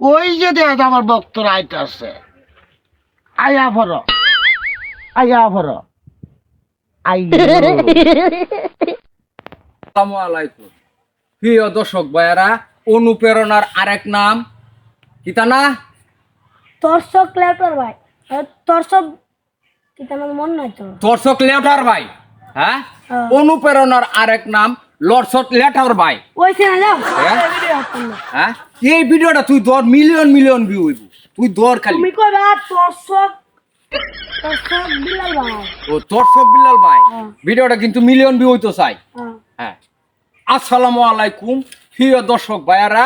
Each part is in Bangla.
ওই যে দেখ আমার বক্তর আইতাছে আয়া ভর। আয়া ভর। আসসালামু আলাইকুম। প্রিয় দর্শক ভাইয়ারা অনুপ্রেরণার আরেক নাম। কিতা না? তোরসব ল্যাপটপ ভাই। তোরসব কি তোমার মন নাই তো দর্শক লেটার ভাই হ্যাঁ? হ্যাঁ। অনুপ্রেরণার আরেক নাম লর্ডসট লেটার ভাই। ওই সিনা যাও। হ্যাঁ? এই ভিডিওটা তুই দর মিলিয়ন মিলিয়ন ভিউ হইব। তুই দর খালি। তুমি কইবা তোরসব তোরসব বিলাল ভাই। ও দর্শক বিল্লাল ভাই। হ্যাঁ। ভিডিওটা কিন্তু মিলিয়ন ভিউ হইতো চাই। হ্যাঁ। হ্যাঁ। আসসালামু আলাইকুম প্রিয় দর্শক ভাইয়ারা।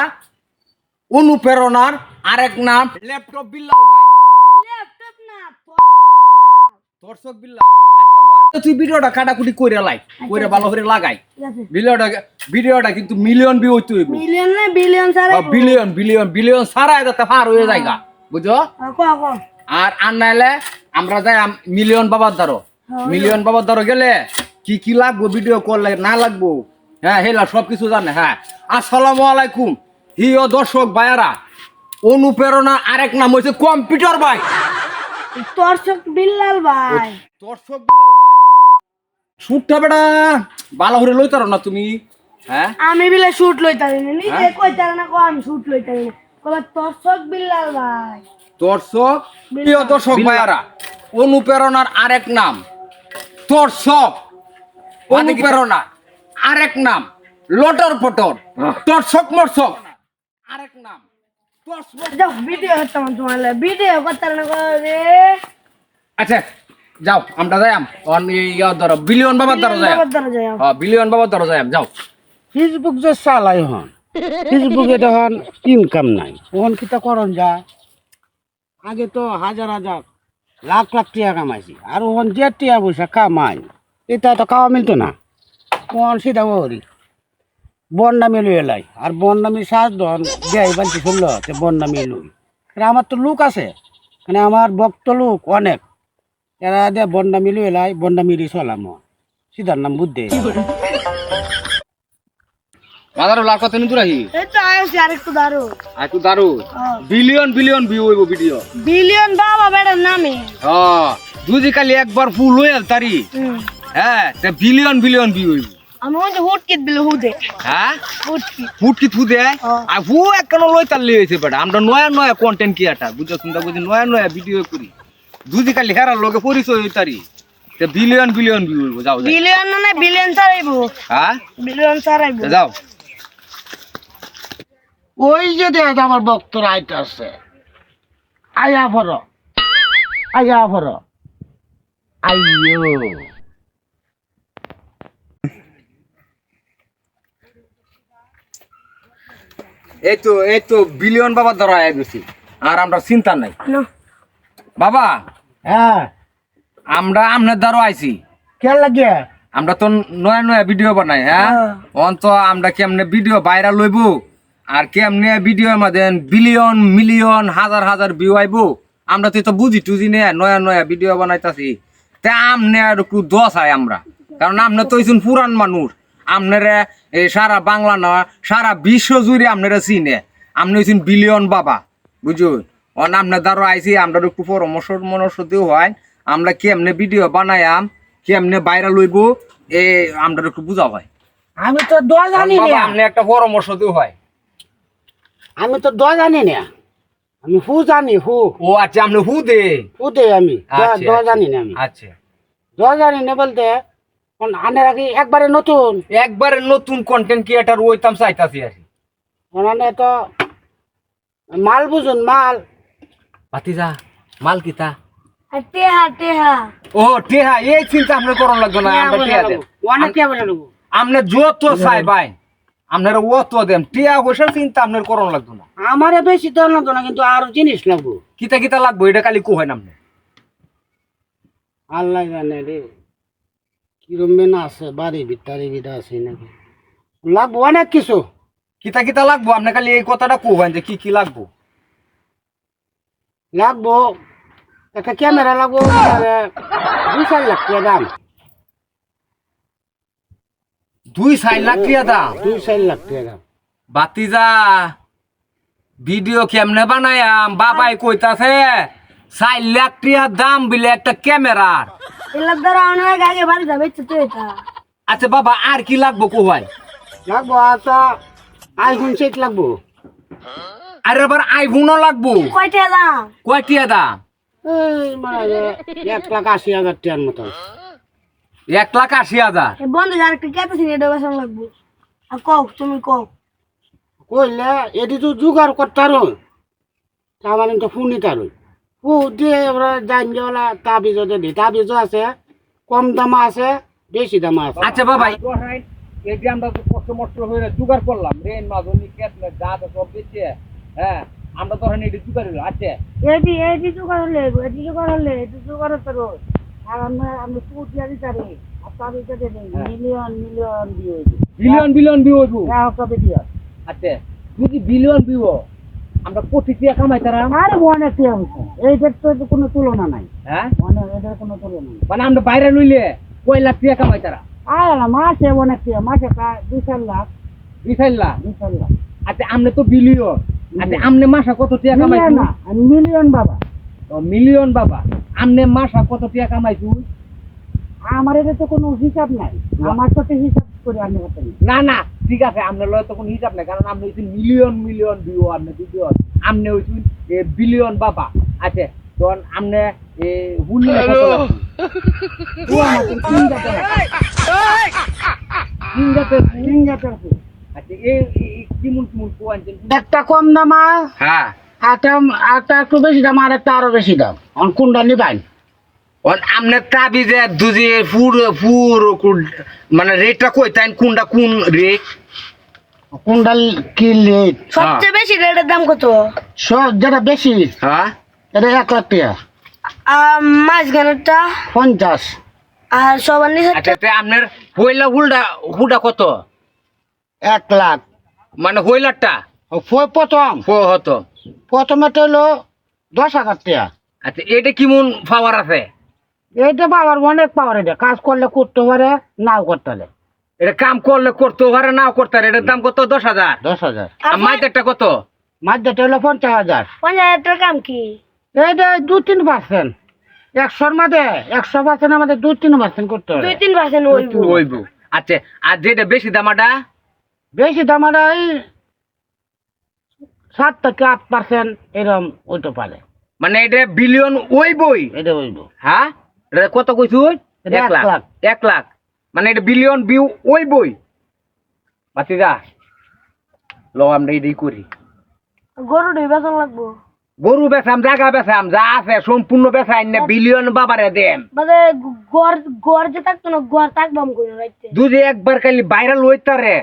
অনুপ্রেরণার আরেক নাম ল্যাপটপ বিল্লাল ভাই। ল্যাপটপ না দর্শক বিল্লাল আচ্ছা তুই ভিডিওটা কাটাকুটি কইরা লাই। কইরা ভালো করে লাগাই। ভিডিওটা ভিডিওটা কিন্তু মিলিয়ন ভিউ হইতো হইব। মিলিয়ন না billion sir billion billion billion সারা এটা পার হয়ে যায়গা বুঝো? কো আর আর নাইলে আমরা যাই মিলিয়ন বাবার দ্বারো হ্যাঁ। মিলিয়ন বাবার দ্বারো গেলে কি কি লাগবো ভিডিও করলে না লাগবো? হ্যাঁ হেলা সব কিছু জানে হ্যাঁ। আসসালামু আলাইকুম। হিও দর্শক ভাইয়ারা অনুপ্রেরণা আরেক নাম হয়েছে কম্পিউটার ভাই। তোরসব বিলাল ভাই। দর্শক বিলাল ভাই। শুটটা বেটা ভালো করে লইতার না তুমি? হ্যাঁ? আমি বিলে শুট লইতারি না নিজে হ্যাঁ? কইতার না কো আমি শুট লইতারি না। কইবা তোরসব বিলাল ভাই। দর্শক? প্রিয় দর্শক ভাইয়ারা অনুপ্রেরণার আরেক নাম। দর্শক অনুপ্রেরণা আরেক নাম। লটর পটর। দর্শক মর্শক আরেক নাম। ভিডিও করতাম তোমার ভিডিও করতার না করে আচ্ছা যাও আমরা অন ইয়ার বিলিয়ন বাবার যাই দ্বারা যাও হ্যাঁ বিলিয়ন বাবার ধরো যাইম যাও। ফেসবুক যে চালাই হন, ফেসবুকে তখন ইনকাম নাই। ওখান কিতা করন যা? আগে তো হাজার হাজার, লাখ লাখ টিয়া কামাইছি, আর ওখান যে টিয়া পয়সা কামাই এটা তো খাওয়া মিলতো না। ওখান সিধা ওরি বন নামে লুয়ে লাই, আর বন নামি সাজ দন দেয় বালতি শুনল সে বন নামে লুই। আমার তো লোক আছে মানে আমার ভক্ত লোক অনেক। এরা দিয়ে বন নামি লুয়ে লাই বন নামি দি চলাম। সিধার নাম বুদ্ধে। বাজারও লাখ কত নিতুর আহি? এই তো আইছি আরেকটু দারু আর একটু দারু বিলিয়ন বিলিয়ন ভিউ হইব ভিডিও বিলিয়ন বাবা বেটার নামে। হ্যাঁ দুজি কালি একবার ফুল তারি। হ্যাঁ তে বিলিয়ন বিলিয়ন ভিউ হইব। আমি ওই যে বিল হুদে। হ্যাঁ? হ্যাঁ। আর হু একখান লই তার বেটা। আমরা নয়া নয়া কন্টেন্ট এটা বুঝছ? চিন্তা বুঝি নয়া নয়া ভিডিও করি। কালি হেরার লগে পরিচয় হইতারি তে বিলিয়ন বিলিয়ন ভিউ হইব যাও বিলিয়ন না বিলিয়ন হ্যাঁ? বিলিয়ন ছাড়াইব যাও। ওই যে দেখ আমার বক্তর আইতাছে আয়া ভর। আয়া ভর। আইয়ো। এই তো এই তো বিলিয়ন বাবার দ্বারা আয় গেছি। আর আমরা চিন্তা নাই। না বাবা হ্যাঁ। আমরা আপনার দ্বারা আইছি। কে লাগে? আমরা তো নয়া নয়া ভিডিও বানাই হ্যাঁ? হ্যাঁ। অন তো আমরা কেমনে ভিডিও ভাইরাল লইব আর কেমনে ভিডিও আমাদের বিলিয়ন মিলিয়ন হাজার হাজার ভিউ আইব? আমরা তো তো বুঝি টুজি নে নয়া নয়া ভিডিও বানাইতাছি। তা আমনে আর একটু দশ আয় আমরা। কারণ আপনি তো হইছেন পুরান মানুষ। আপনারা সারা বাংলা না সারা বিশ্ব জুড়ে আপনারা চিনে। আপনি হইছেন বিলিয়ন বাবা বুঝুন অন আপনার দ্বারা আইছি আমরা একটু পরামর্শ মনস্য দিও হয়। আমরা কেমনে ভিডিও বানায়াম কেমনে বাইরে লইব এ আমরা একটু বুঝা হয়। আমি তো দোয়া জানি না। আপনি একটা পরামর্শ দিও হয়। আমি তো দোয়া জানি না। আমি হু জানি হু। ও আচ্ছা আপনি হু দে। হু দে আমি। দোয়া- আচ্ছা, আচ্ছা। জানি না আমি। আচ্ছা। দোয়া জানি না বলতে আনের আগে একবারে নতুন। একবারে নতুন কন্টেন্ট ক্রিয়েটার ওইতাম চাইতাছি আর। ওনানে তো মাল বুঝুন মাল। ভাতিজা মাল কিতা টেহা টেহা। ও টেহা এই চিন্তা আপনার করন লাগতো না আমরা টেহা দেন অনেক বলে যত চাই ভাই। আপনারা অত দেন টিয়া পয়সার চিন্তা আপনার করন লাগতো না। আমারে বেশি তো লাগতো না কিন্তু আরও জিনিস লাগবো। কিতা কিতা লাগবো এটা খালি কোহেন আপনি। আল্লাহ জানে রে কিরম মেনা আছে বাড়ি ভিতরে ভিতরে আছে নাকি। লাগবো অনেক কিছু। কিতা কিতা লাগবো আপনি খালি এই কথাটা কোহেন যে কি কি লাগবো। লাগবো একটা ক্যামেরা লাগবো দুই চার লাখ টাকা দাম। দুই চার লাখ টিয়া দাম। দুই চার লাখ টাকা দাম। বাতিজা ভিডিও কেমনে বানায়াম? বাবাই কইতাছে চার লাখ টিয়ার দাম বিলে একটা ক্যামেরার এলার দ্বারা অনেক আগে আগে বাড়ি যাবে তো এটা। আচ্ছা বাবা আর কি লাগবো কোহাই লাগবো আচ্ছা আইফোন সেট লাগবো। আর এবার আইফোনও লাগবো। কয়টা দাম? কয়টিয়া দাম? এই মানে এক লাখ আশি হাজার টাকার মতো এক লাখ আশি হাজার। বন্ধু যার একটা কেটে সিনে এটা বেসন লাগবো। আর কও তুমি কও। কইলে এটি তো জোগাড় করতে পারো তার মানে তো ফোনই তারো ফু দিয়ে এবার জান গেলা তাবিজও দিই তাবিজও আছে কম দামা আছে বেশি দামা আছে। আচ্ছা বাবা এই যে আমরা কষ্ট মষ্ট হয়ে জোগাড় করলাম। রেন মাজনি কেটলে যা তো সব বেঁচে হ্যাঁ আমরা তখন এটি জোগাড় হলো। আচ্ছা এটি এটি জোগাড় হলে এটি জোগাড় হলে এটি জোগাড় করো আর আমরা আর million million billion billion view হইব? গ্রাহক কবে দিয়ে। আচ্ছা যদি বিলিয়ন ভিউ আমরা কোটি টাকা কামাই তারা? আর অনেক টিয়া এইটার তো কোনো তুলনা নাই। হ্যাঁ? অনেক এটার কোনো তুলনা নাই। মানে আমরা বাইরে লইলে কয় লাখ টাকা কামাই তারা? আর মাসে অনেক টিয়া মাসে প্রায় দুই চার লাখ। বিশাল্লা দুই চার লাখ। আচ্ছা আমনে তো বিলিয়ন আচ্ছা আমনে মাসা কত টাকা কামাই না মিলিয়ন বাবা। মিলিয়ন বাবা। আমনে মাসা কত টাকা কামাই তুই আমার এটা তো কোনো হিসাব নাই। আমার সাথে হিসাব করে আমি করতে না না ঠিক আছে আপনার লয় তো কোনো হিসাব নাই কারণ আপনি হইছেন মিলিয়ন মিলিয়ন ভিউ আপনি ভিডিও আপনি হইছেন এ বিলিয়ন বাবা। আচ্ছা তখন আপনি এ হুনি আচ্ছা এই কিমুন কিমুন কোয়াঞ্চেন একটা কম দামা হ্যাঁ। একটা একটা একটু বেশি দাম আর একটা আরও বেশি দাম। অন কোনটা ওর আমনে তাবিজে দুজি ফুর ফুর মানে রেটটা কই? তাই কোনটা কোন রেট কোনটা কি লেট সবচেয়ে বেশি রেটের দাম কত? সব যেটা বেশি হ্যাঁ। এটা এক লাখ টাকা। গানেরটা পঞ্চাশ। আর সবার নিচে আচ্ছা আপনার হইলা হুলটা হুটা কত? এক লাখ। মানে হইলারটা ও প্রথম। হতো প্রথমে হলো দশ হাজার টাকা। আচ্ছা এটা কিমন পাওয়ার আছে? এইটা পাওয়ার অনেক পাওয়ার এটা কাজ করলে করতে পারে নাও করতে পারে। এটা কাম করলে করতে পারে নাও করতে পারে। এটার দাম কত? দশ হাজার? দশ হাজার। আর মাইটারটা কত? মাঝটা হলো পঞ্চাশ হাজার। পঞ্চাশ হাজার টাকার কাম কি? এইটা দু তিন পার্সেন্ট একশোর মধ্যে একশো পার্সেন্ট আমাদের দু তিন পার্সেন্ট করতে হবে। দুই তিন পার্সেন্ট ওইব আচ্ছা আর যেটা বেশি দামাটা? বেশি দাম আর ওই সাত থেকে আট পার্সেন্ট এরকম ওইটা পারে মানে এটা বিলিয়ন ওইবই এটা ওইব হ্যাঁ? এটা কত কইছু এক লাখ। লাখ। এক লাখ। মানে এটা বিলিয়ন ভিউ ওইবই বাতি যা লো আমরা এটাই করি। গরু দুই বেতন লাগবো। গরু বেচাম জায়গা বেচাম যা আছে সম্পূর্ণ বেচাই না বিলিয়ন বাবারে দেম। মানে গড় গড় যে থাকতো না গড় থাকবাম করে রাখতে দুধে একবার খালি ভাইরাল হইতারে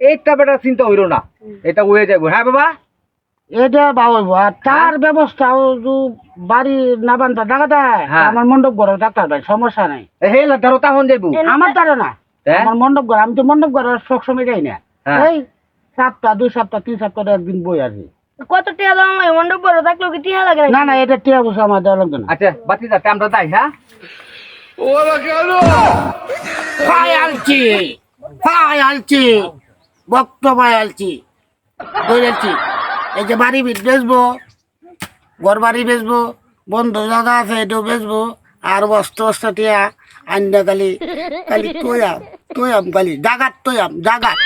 এইটা বেটা চিন্তা হইল না। এটা হয়ে যাব হ্যাঁ বাবা? এটা বা হইব। আর তার ব্যবস্থা ও যে বাড়ি না বান্ধা দেখা দেয়। হ্যাঁ। আমার মণ্ডপ ঘরে ডাক্তার ভাই সমস্যা নাই। হে ধরো তখন যাইবো। আমার দ্বারা না। হ্যাঁ? আমার মণ্ডপ ঘর আমি তো মণ্ডপ ঘর সবসময় যাই না। হ্যাঁ। এই সপ্তাহ দুই সপ্তাহ তিন সপ্তাহ একদিন বই আর কত টিয়া দাম লাগে মন্ডপ বড় থাকলেও কি টিয়া লাগে না না এটা টিয়া বসে আমার দেওয়া লাগবে না। আচ্ছা বাতি যাতে আমরা যাই হ্যাঁ? ভাই আলছি ভাই আলছি বক্ত ভাই আলছি ধরেছি এই যে বাড়ি বিট বেচবো, ঘর বাড়ি বেচবো, বন্ধু দাদা আছে এটাও বেচবো, আর বস্তা বস্তা টিয়া আন্ডা কালি কালি তোয়াম, তৈয়াম কালি, জাগাত তোয়াম, জাগাত।